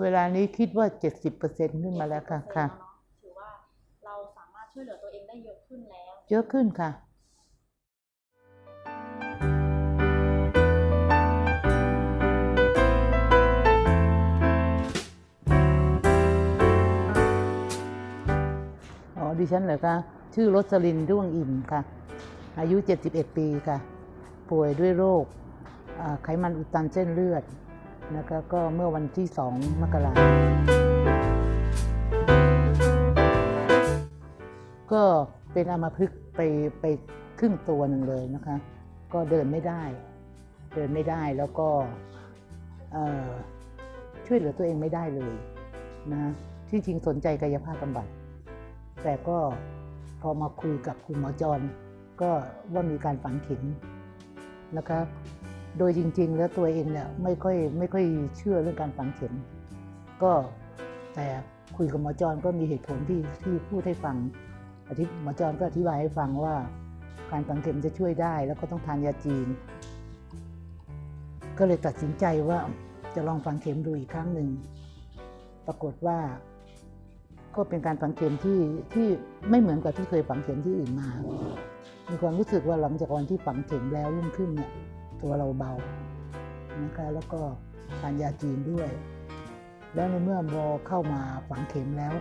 เวลานี้คิดว่า 70%ขึ้นมาแล้วค่ะค่ะเนอะถือว่าเราสามารถช่วยเหลือตัวเองได้เยอะขึ้นแล้ว เยอะขึ้นค่ะอ๋อดิฉันเหรอคะชื่อรสลินด้วงอิ่มค่ะ อายุ 71 ปีค่ะ ป่วยด้วยโรคอ่าไขมันอุดตันเส้นเลือด นะคะก็เมื่อวันที่ 2 มกราก็เป็นอัมพฤกไปไปครึ่งตัวหนึ่งเลยนะคะ ก็เดินไม่ได้ เดินไม่ได้แล้วก็ช่วยเหลือตัวเองไม่ได้เลยนะที่จริงสนใจกายภาพบำบัด แต่ก็พอมาคุยกับคุณหมอจร ก็ว่ามีการฝังเข็มนะคะ โดยจริง ๆ แล้วตัวเองเนี่ยไม่ค่อยไม่ค่อยเชื่อเรื่องการฝังเข็ม ก็แต่คุยกับหมอจรก็มีเหตุผลที่ที่พูดให้ฟังอธิหมอจรก็อธิบายให้ฟังว่า การฝังเข็มจะช่วยได้ แล้วก็ต้องทานยาจีน ก็เลยตัดสินใจว่าจะลองฝังเข็มดูอีกครั้งหนึ่ง ปรากฏว่าก็เป็นการฝังเข็มที่ที่ไม่เหมือนกับที่เคยฝังเข็มที่อื่นมา มีความรู้สึกว่าหลังจากวันที่ฝังเข็มแล้วรุ่งขึ้นเนี่ย ตัวเราเบานะคะแล้วก็ทานยาจีนด้วย แล้วในเมื่อพอเข้ามาฝังเข็มแล้ว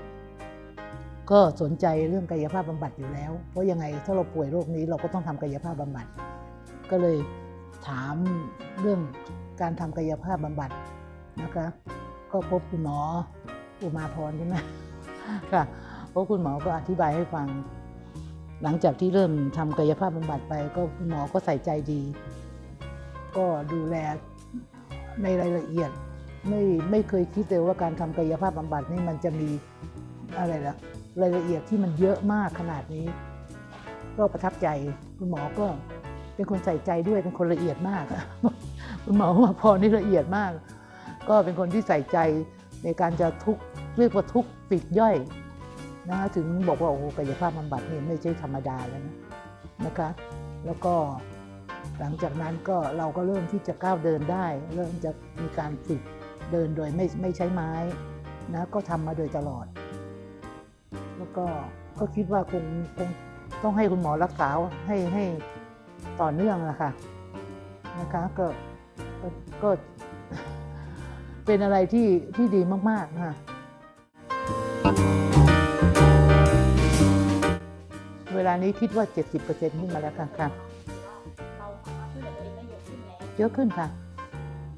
ก็สนใจเรื่องกายภาพบำบัดอยู่แล้ว เพราะยังไงถ้าเราป่วยโรคนี้เราก็ต้องทำกายภาพบำบัด ก็เลยถามเรื่องการทำกายภาพบำบัดนะคะ ก็พบคุณหมออุมาพรใช่ไหมค่ะเพราะคุณหมอก็อธิบายให้ฟัง หลังจากที่เริ่มทำกายภาพบำบัดไป ก็คุณหมอก็ใส่ใจดี ก็ดูแลในรายละเอียด ไม่ไม่เคยคิดเลยว่าการทำกายภาพบำบัดนี่มันจะมีอะไรล่ะรายละเอียดที่มันเยอะมากขนาดนี้ ก็ประทับใจคุณหมอก็เป็นคนใส่ใจด้วยเป็นคนละเอียดมากคุณหมอว่าพอนี่ละเอียดมาก ก็เป็นคนที่ใส่ใจในการจะทุกเรียกว่าทุกปลีกย่อยนะคะถึงบอกว่าโอ้โหกายภาพบำบัดนี่ไม่ใช่ธรรมดาแล้วนะนะคะ แล้วก็ หลังจากนั้นก็เราก็เริ่มที่จะก้าวเดินได้ เริ่มจะมีการฝึกเดินโดยไม่ไม่ใช้ไม้นะก็ทำมาโดยตลอด แล้วก็ก็คิดว่าคงคงต้องให้คุณหมอรักษาให้ให้ต่อเนื่องอะค่ะนะคะก็ก็ก็เป็นอะไรที่ที่ดีมากๆค่ะเวลานี้คิดว่า 70%ขึ้นมาแล้วค่ะ เยอะขึ้นค่ะ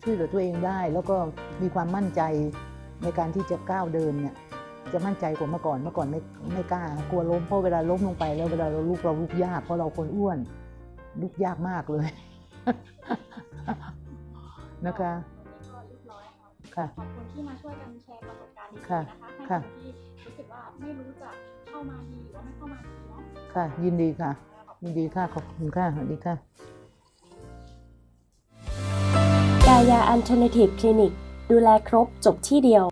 ช่วยเหลือตัวเองได้แล้วก็มีความมั่นใจในการที่จะก้าวเดินเนี่ยจะมั่นใจกว่าเมื่อก่อนเมื่อก่อนไม่ไม่กล้ากลัวล้มเพราะเวลาล้มลงไปแล้วเวลาเราลุกเราลุกยากเพราะเราคนอ้วนลุกยากมากเลยนะคะวันนี้ก็เรียบร้อยแล้วค่ะขอบคุณที่มาช่วยกันแชร์ประสบการณ์ดีๆค่ะนะคะให้ค่ะคนที่รู้สึกว่าไม่รู้จะเข้ามาดีหรือว่าไม่เข้ามาดีเนาะค่ะ ยินดีค่ะขอบคุณยินดีค่ะขอบคุณค่ะสวัสดีค่ะ กายาอันเทอร์เนทีฟคลินิกดูแลครบจบที่เดียว